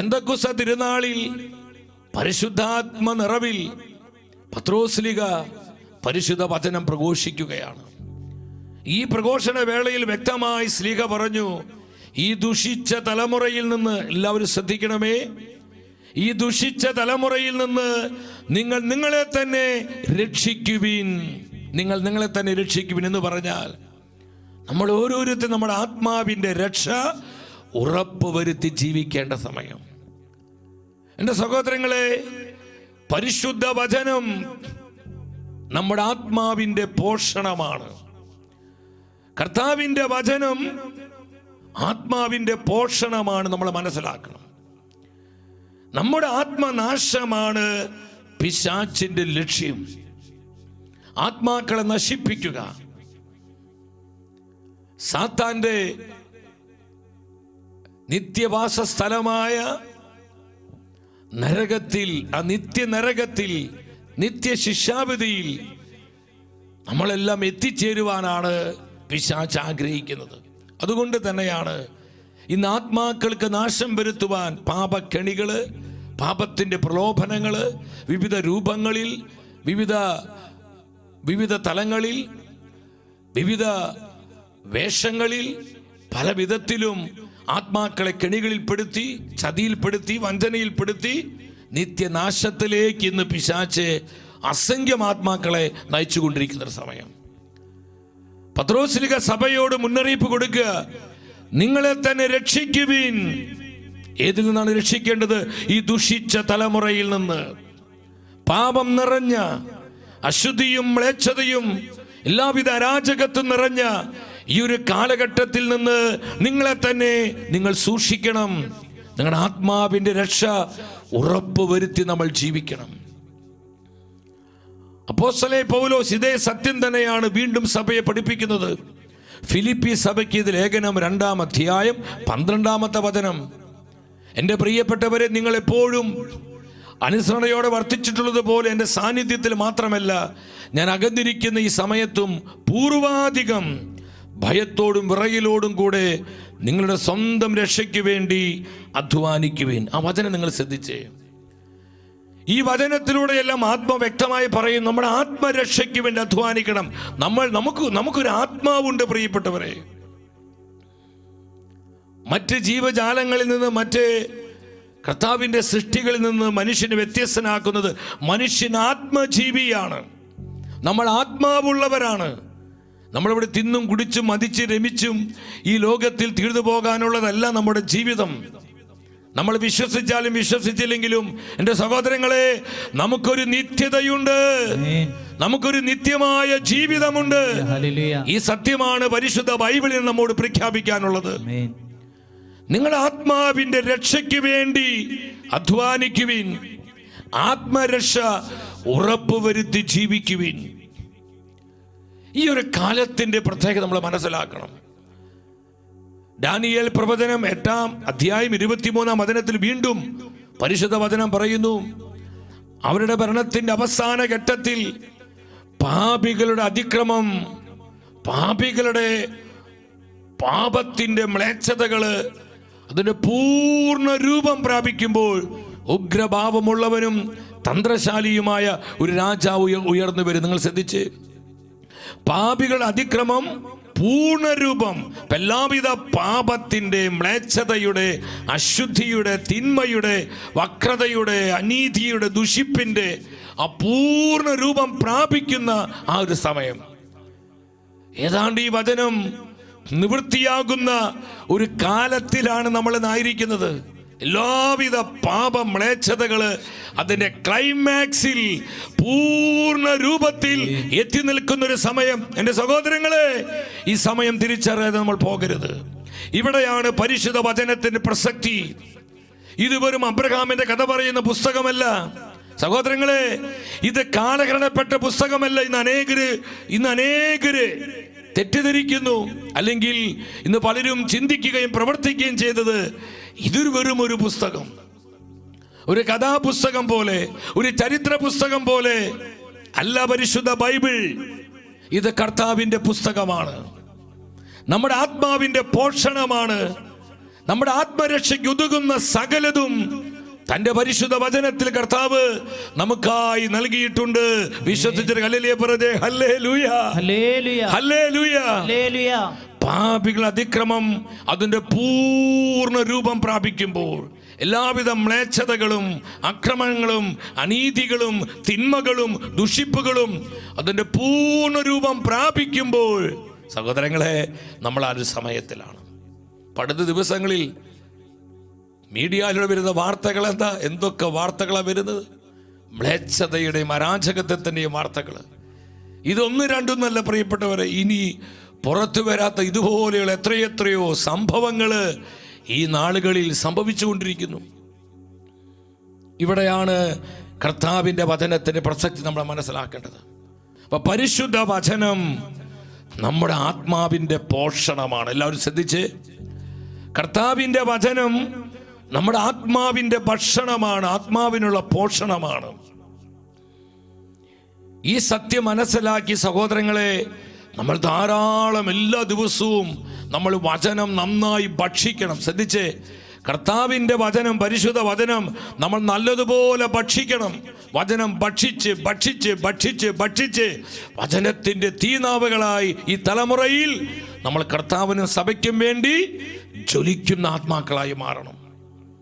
പെന്തക്കുസ തിരുനാളിൽ പരിശുദ്ധാത്മ നിറവിൽ പത്രോസ്ലിക പരിശുദ്ധ വചനം പ്രഘോഷിക്കുകയാണ്. ഈ പ്രഘോഷണ വേളയിൽ വ്യക്തമായി സ്ലീഹ പറഞ്ഞു ഈ ദുഷിച്ച തലമുറയിൽ നിന്ന് എല്ലാവരും ശ്രദ്ധിക്കണമേ. ഈ ദുഷിച്ച തലമുറയിൽ നിന്ന് നിങ്ങൾ നിങ്ങളെ തന്നെ രക്ഷിക്കുവിൻ. നിങ്ങൾ നിങ്ങളെ തന്നെ രക്ഷിക്കുവിൻ എന്ന് പറഞ്ഞാൽ നമ്മൾ ഓരോരുത്തരും നമ്മുടെ ആത്മാവിന്റെ രക്ഷ ഉറപ്പ് വരുത്തി ജീവിക്കേണ്ട സമയം. എന്റെ സഹോദരങ്ങളെ പരിശുദ്ധ വചനം നമ്മുടെ ആത്മാവിന്റെ പോഷണമാണ്. കർത്താവിന്റെ വചനം ആത്മാവിന്റെ പോഷണമാണ് നമ്മൾ മനസ്സിലാക്കണം. നമ്മുടെ ആത്മനാശമാണ് പിശാച്ചിന്റെ ലക്ഷ്യം. ആത്മാക്കളെ നശിപ്പിക്കുക. സാത്താന്റെ നിത്യവാസ സ്ഥലമായ നരകത്തിൽ ആ നിത്യ നരകത്തിൽ നിത്യ ശിക്ഷാവിധിയിൽ നമ്മളെല്ലാം എത്തിച്ചേരുവാനാണ് പിശാച്ച് ആഗ്രഹിക്കുന്നത്. അതുകൊണ്ട് തന്നെയാണ് ഇന്ന് ആത്മാക്കൾക്ക് നാശം വരുത്തുവാൻ പാപക്കെണികൾ പാപത്തിന്റെ പ്രലോഭനങ്ങൾ വിവിധ രൂപങ്ങളിൽ വിവിധ വിവിധ തലങ്ങളിൽ വിവിധ വേഷങ്ങളിൽ പല വിധത്തിലും ആത്മാക്കളെ കെണികളിൽപ്പെടുത്തി ചതിയിൽപ്പെടുത്തി വഞ്ചനയിൽപ്പെടുത്തി നിത്യനാശത്തിലേക്ക് ഇന്ന് പിശാച്ച് അസംഖ്യം ആത്മാക്കളെ നയിച്ചുകൊണ്ടിരിക്കുന്ന ഒരു സമയം. പത്രോസ്ലിക സഭയോട് മുന്നറിയിപ്പ് കൊടുക്കുക. നിങ്ങളെ തന്നെ രക്ഷിക്കുവിൻ. ഏതിൽ നിന്നാണ് രക്ഷിക്കേണ്ടത്? ഈ ദുഷിച്ച തലമുറയിൽ നിന്ന്. പാപം നിറഞ്ഞ അശുദ്ധിയും മ്ലേച്ഛതയും എല്ലാവിധ അരാജകത്വം നിറഞ്ഞ ഈ ഒരു കാലഘട്ടത്തിൽ നിന്ന് നിങ്ങളെ തന്നെ നിങ്ങൾ സൂക്ഷിക്കണം. നിങ്ങളുടെ ആത്മാവിന്റെ രക്ഷ ഉറപ്പുവരുത്തി നമ്മൾ ജീവിക്കണം. അപ്പോസലെ പൗലോസ് ഇതേ സത്യം തന്നെയാണ് വീണ്ടും സഭയെ പഠിപ്പിക്കുന്നത്. ഫിലിപ്പി സഭയ്ക്ക് ഇത് ലേഖനം രണ്ടാം അധ്യായം പന്ത്രണ്ടാമത്തെ വചനം. എന്റെ പ്രിയപ്പെട്ടവരെ നിങ്ങൾ എപ്പോഴും അനുസരണയോടെ വർത്തിച്ചിട്ടുള്ളത് പോലെ എന്റെ സാന്നിധ്യത്തിൽ മാത്രമല്ല ഞാൻ അകന്നിരിക്കുന്ന ഈ സമയത്തും പൂർവാധികം ഭയത്തോടും വിറയിലോടും കൂടെ നിങ്ങളുടെ സ്വന്തം രക്ഷയ്ക്ക് വേണ്ടി അധ്വാനിക്കുവേൻ. ആ വചനം നിങ്ങൾ ശ്രദ്ധിച്ചേ. ഈ വചനത്തിലൂടെയെല്ലാം ആത്മ വ്യക്തമായി പറയും നമ്മുടെ ആത്മരക്ഷയ്ക്ക് വേണ്ടി അധ്വാനിക്കണം. നമ്മൾ നമുക്ക് നമുക്കൊരു ആത്മാവുണ്ട് പ്രിയപ്പെട്ടവരെ. മറ്റ് ജീവജാലങ്ങളിൽ നിന്ന് മറ്റ് കർത്താവിന്റെ സൃഷ്ടികളിൽ നിന്ന് മനുഷ്യനെ വ്യത്യസ്തനാക്കുന്നത് മനുഷ്യൻ ആത്മജീവിയാണ് നമ്മൾ ആത്മാവുള്ളവരാണ്. നമ്മളിവിടെ തിന്നും കുടിച്ചും മതിച്ച് രമിച്ചും ഈ ലോകത്തിൽ തീർന്നു പോകാനുള്ളതല്ല നമ്മുടെ ജീവിതം നമ്മൾ വിശ്വസിച്ചാലും വിശ്വസിച്ചില്ലെങ്കിലും എന്റെ സഹോദരങ്ങളെ നമുക്കൊരു നിത്യതയുണ്ട്. നമുക്കൊരു നിത്യമായ ജീവിതമുണ്ട്. ഈ സത്യമാണ് പരിശുദ്ധ ബൈബിളിൽ നമ്മോട് പ്രഖ്യാപിക്കാനുള്ളത്. നിങ്ങൾ ആത്മാവിന്റെ രക്ഷയ്ക്ക് വേണ്ടി അധ്വാനിക്കുവിൻ ആത്മരക്ഷ ഉറപ്പുവരുത്തി ജീവിക്കുവിൻ ഈ ഒരു കാലത്തിന്റെ പ്രത്യേകത നമ്മൾ മനസ്സിലാക്കണം. ഡാനിയേൽ പ്രവചനം എട്ടാം അധ്യായം ഇരുപത്തിമൂന്നാം വചനത്തിൽ വീണ്ടും പരിശുദ്ധ വചനം പറയുന്നു. അവരുടെ ഭരണത്തിന്റെ അവസാന ഘട്ടത്തിൽ പാപികളുടെ അതിക്രമം പാപികളുടെ പാപത്തിന്റെ മ്ലേച്ഛതകൾ അതിന്റെ പൂർണ രൂപം പ്രാപിക്കുമ്പോൾ ഉഗ്രഭാവമുള്ളവനും തന്ത്രശാലിയുമായ ഒരു രാജാവ് ഉയർന്നു വരും. നിങ്ങൾ ശ്രദ്ധിച്ച്? പാപികളുടെ അതിക്രമം പൂർണരൂപം. എല്ലാവിധ പാപത്തിന്റെ മ്ലേച്ഛതയുടെ അശുദ്ധിയുടെ തിന്മയുടെ വക്രതയുടെ അനീതിയുടെ ദുഷിപ്പിന്റെ അപൂർണ രൂപം പ്രാപിക്കുന്ന ആ ഒരു സമയം. ഏതാണ്ട് ഈ വചനം നിവൃത്തിയാകുന്ന ഒരു കാലത്തിലാണ് നമ്മൾ ഇന്നായിരിക്കുന്നത് എല്ലാവിധ പാപ മ്ലേച്ഛതകൾ അതിന്റെ ക്ലൈമാക്സിൽ പൂർണ രൂപത്തിൽ എത്തി നിൽക്കുന്ന ഒരു സമയം. എന്റെ സഹോദരങ്ങളെ ഈ സമയം തിരിച്ചറിയാതെ നമ്മൾ പോകരുത്. ഇവിടെയാണ് പരിശുദ്ധ വചനത്തിന്റെ പ്രസക്തി. ഇത് വെറും അബ്രഹാമിന്റെ കഥ പറയുന്ന പുസ്തകമല്ല. സഹോദരങ്ങളെ ഇത് കാലഹരണപ്പെട്ട പുസ്തകമല്ല. ഇന്ന് അനേകര് ഇന്ന് അനേകര് തെറ്റിദ്ധരിക്കുന്നു. അല്ലെങ്കിൽ ഇന്ന് പലരും ചിന്തിക്കുകയും പ്രവർത്തിക്കുകയും ചെയ്തത് ഇതൊരു വെറും ഒരു പുസ്തകം. ഒരു കഥാപുസ്തകം പോലെ ഒരു ചരിത്ര പുസ്തകം പോലെ അല്ല പരിശുദ്ധ ബൈബിൾ. ഇത് കർത്താവിന്റെ പുസ്തകമാണ്. നമ്മുടെ ആത്മാവിന്റെ പോഷണമാണ്. നമ്മുടെ ആത്മരക്ഷയ്ക്ക് ഉതകുന്ന സകലതും തന്റെ പരിശുദ്ധ വചനത്തിൽ കർത്താവ് നമുക്കായി നൽകിയിട്ടുണ്ട്. ഹല്ലേലൂയ പറഞ്ഞേ ഹല്ലേ ലൂയ ഹല്ലേലൂയ. ഹല്ലേലൂയ. പാപികൾ അതിക്രമം അതിന്റെ പൂർണ രൂപം പ്രാപിക്കുമ്പോൾ എല്ലാവിധ മ്ലേച്ഛതകളും അക്രമങ്ങളും അനീതികളും തിന്മകളും ദുഷിപ്പുകളും അതിന്റെ പൂർണ രൂപം പ്രാപിക്കുമ്പോൾ സഹോദരങ്ങളെ നമ്മൾ ആ ഒരു സമയത്തിലാണ്. പടുത്ത ദിവസങ്ങളിൽ മീഡിയയിലൂടെ വരുന്ന വാർത്തകൾ എന്താ? എന്തൊക്കെ വാർത്തകളാണ് വരുന്നത്? മ്ലേച്ഛതയുടെയും അരാജകത്വത്തിന്റെയും വാർത്തകൾ. ഇതൊന്നും രണ്ടൊന്നല്ല പ്രിയപ്പെട്ടവരെ ഇനി പുറത്തു വരാത്ത ഇതുപോലെയുള്ള എത്രയെത്രയോ സംഭവങ്ങൾ ഈ നാളുകളിൽ സംഭവിച്ചുകൊണ്ടിരിക്കുന്നു. ഇവിടെയാണ് കർത്താവിന്റെ വചനത്തിന്റെ പ്രസക്തി നമ്മൾ മനസ്സിലാക്കേണ്ടത്. അപ്പൊ പരിശുദ്ധ വചനം നമ്മുടെ ആത്മാവിന്റെ പോഷണമാണ്. എല്ലാവരും ശ്രദ്ധിച്ച്. കർത്താവിന്റെ വചനം നമ്മുടെ ആത്മാവിന്റെ ഭക്ഷണമാണ് ആത്മാവിനുള്ള പോഷണമാണ്. ഈ സത്യം മനസ്സിലാക്കി സഹോദരങ്ങളെ നമ്മൾ ധാരാളം എല്ലാ ദിവസവും നമ്മൾ വചനം നന്നായി ഭക്ഷിക്കണം. ശ്രദ്ധിച്ച് കർത്താവിന്റെ വചനം പരിശുദ്ധ വചനം നമ്മൾ നല്ലതുപോലെ ഭക്ഷിക്കണം. വചനം ഭക്ഷിച്ച് ഭക്ഷിച്ച് ഭക്ഷിച്ച് ഭക്ഷിച്ച് വചനത്തിന്റെ തീനാവുകളായി ഈ തലമുറയിൽ നമ്മൾ കർത്താവിനും സഭയ്ക്കും വേണ്ടി ജ്വലിക്കുന്ന ആത്മാക്കളായി മാറണം.